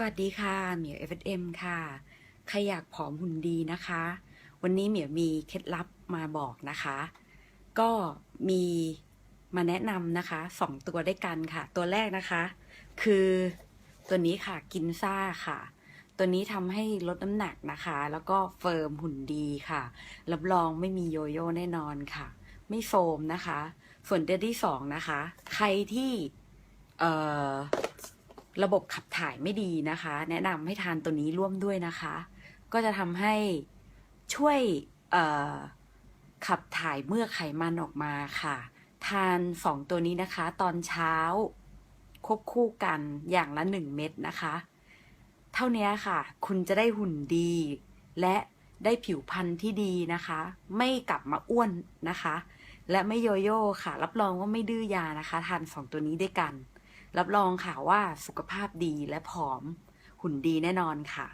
สวัสดีค่ะเหมียว F.M ค่ะ ใครอยากผอมหุ่นดีนะคะ วันนี้เหมียวมีเคล็ดลับมาบอกนะคะ ก็มีมาแนะนำนะคะสองตัวด้วยกันค่ะ ตัวแรกนะคะ คือตัวนี้ค่ะกินซ่าค่ะ ตัวนี้ทำให้ลดน้ำหนักนะคะ แล้วก็เฟิร์มหุ่นดีค่ะ รับรองไม่มีโยโย่แน่นอนค่ะ ไม่โฟมนะคะ ส่วนตัวที่สองนะคะ ใครที่เอ่อ ระบบขับถ่ายไม่ดีนะคะ แนะนำให้ทานตัวนี้ร่วมด้วยนะคะ ก็จะทำให้ช่วยขับถ่ายเมื่อไขมันออกมาค่ะ ทานสองตัวนี้นะคะ ตอนเช้าควบคู่กันอย่างละหนึ่งเม็ดนะคะ เท่านี้ค่ะ คุณจะได้หุ่นดี และได้ผิวพรรณที่ดีนะคะ ไม่กลับมาอ้วนนะคะ และไม่โยโย่ค่ะ รับรองว่าไม่ดื้อยานะคะ ทานสองตัวนี้ด้วยกัน รับรองค่ะว่าสุขภาพดีและผอมหุ่นดีแน่นอนค่ะ